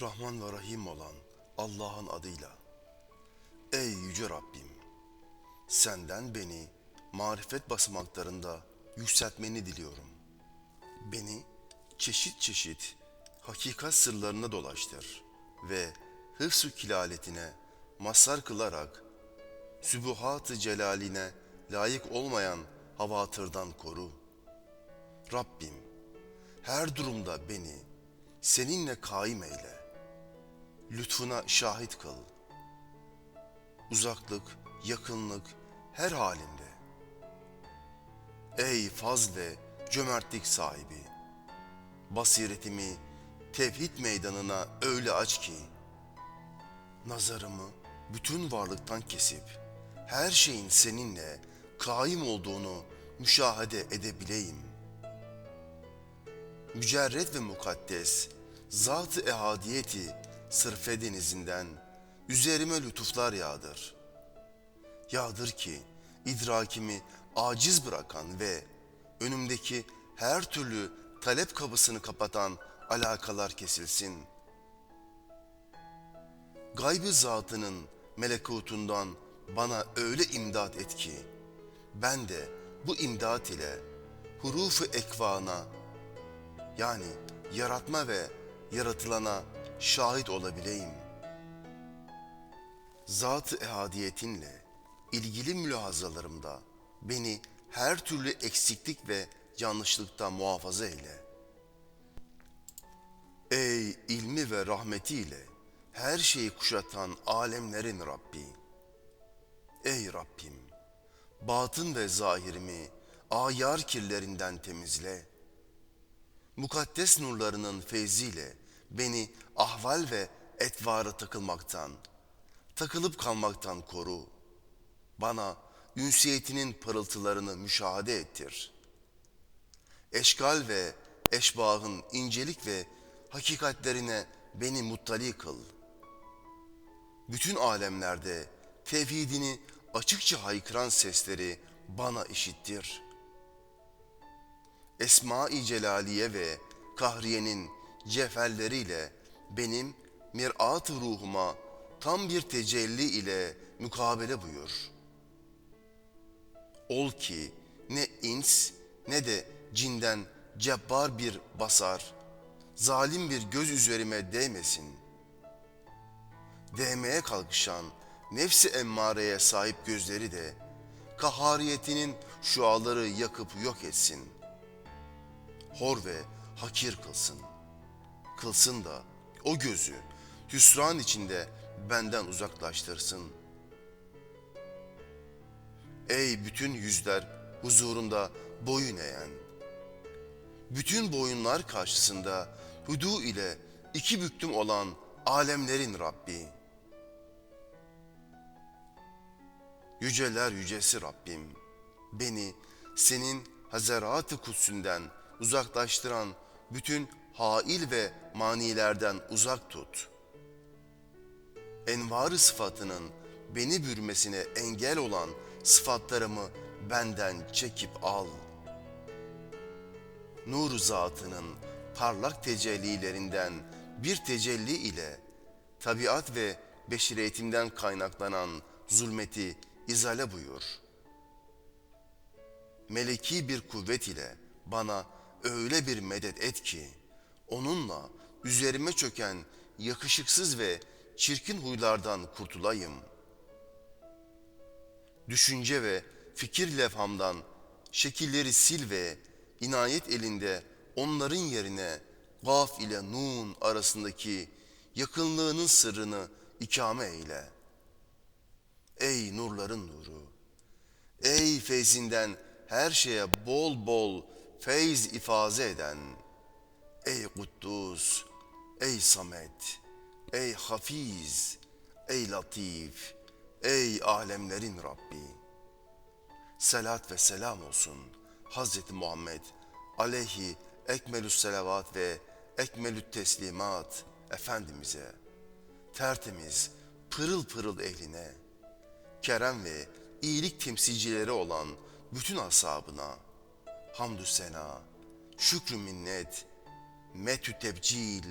Rahman ve Rahim olan Allah'ın adıyla. Ey Yüce Rabbim! Senden beni marifet basamaklarında yükseltmeni diliyorum. Beni çeşit çeşit hakikat sırlarına dolaştır ve hıfz-ı kilaletine mazhar kılarak sübuhat-ı celaline layık olmayan havatırdan koru. Rabbim her durumda beni seninle kaim eyle. Lütfuna şahit kıl. Uzaklık, yakınlık her halinde. Ey faz ve cömertlik sahibi. Basiretimi tevhid meydanına öyle aç ki, nazarımı bütün varlıktan kesip, her şeyin seninle kaim olduğunu müşahede edebileyim. Mücerret ve mukaddes, zat-ı ehadiyeti sırfe denizinden üzerime lütuflar yağdır. Yağdır ki idrakimi aciz bırakan ve önümdeki her türlü talep kapısını kapatan alakalar kesilsin. Gaybı zatının melekutundan bana öyle imdat et ki, ben de bu imdat ile hurufu ekvana yani yaratma ve yaratılana şahit olabileyim. Zat-ı ehadiyetinle ilgili mülahazalarımda beni her türlü eksiklik ve yanlışlıktan muhafaza eyle. Ey ilmi ve rahmetiyle her şeyi kuşatan alemlerin Rabbi. Ey Rabbim, batın ve zahirimi ayar kirlerinden temizle. Mukaddes nurlarının feyziyle beni ahval ve etvara takılmaktan, takılıp kalmaktan koru. Bana ünsiyetinin pırıltılarını müşahede ettir. Eşkal ve eşbahın incelik ve hakikatlerine beni muttali kıl. Bütün alemlerde tevhidini açıkça haykıran sesleri bana işittir. Esma-i Celaliye ve Kahriye'nin cevherleriyle benim mirat ruhuma tam bir tecelli ile mukabele buyur. Ol ki ne ins ne de cinden cebbar bir basar, zalim bir göz üzerime değmesin. Değmeye kalkışan nefsi emmareye sahip gözleri de kahariyetinin şuaları yakıp yok etsin. Hor ve hakir kılsın. Kılsın da o gözü hüsran içinde benden uzaklaştırsın. Ey bütün yüzler huzurunda boyun eğen. Bütün boyunlar karşısında hudu ile iki büktüm olan alemlerin Rabbi. Yüceler yücesi Rabbim, beni senin hazarat-ı kutsünden uzaklaştıran bütün hail ve manilerden uzak tut. Envarı sıfatının beni bürmesine engel olan sıfatlarımı benden çekip al. Nur zatının parlak tecellilerinden bir tecelli ile tabiat ve beşeriyetimden kaynaklanan zulmeti izale buyur. Meleki bir kuvvet ile bana öyle bir medet et ki, onunla üzerime çöken yakışıksız ve çirkin huylardan kurtulayım. Düşünce ve fikir levhamdan şekilleri sil ve inayet elinde onların yerine gaf ile nun arasındaki yakınlığının sırrını ikame eyle. Ey nurların nuru! Ey feyzinden her şeye bol bol feyz ifaze eden, ey Kuddus, ey Samet, ey Hafiz, ey Latif, ey alemlerin Rabbi. Selat ve selam olsun Hazreti Muhammed aleyhi ekmelü selavat ve ekmelü teslimat Efendimiz'e, tertemiz, pırıl pırıl ehline, kerem ve iyilik temsilcileri olan bütün ashabına, hamdü sena, şükrü minnet, metü tebcil,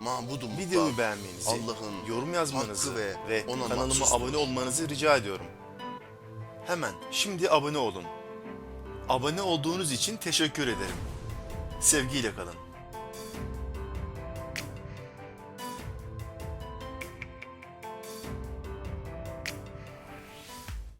Mahmudum Videomu beğenmenizi, Allah'ın yorum yazmanızı ve, ve ona kanalıma mahsustur. abone olmanızı rica ediyorum. Hemen şimdi abone olun. Abone olduğunuz için teşekkür ederim. Sevgiyle kalın.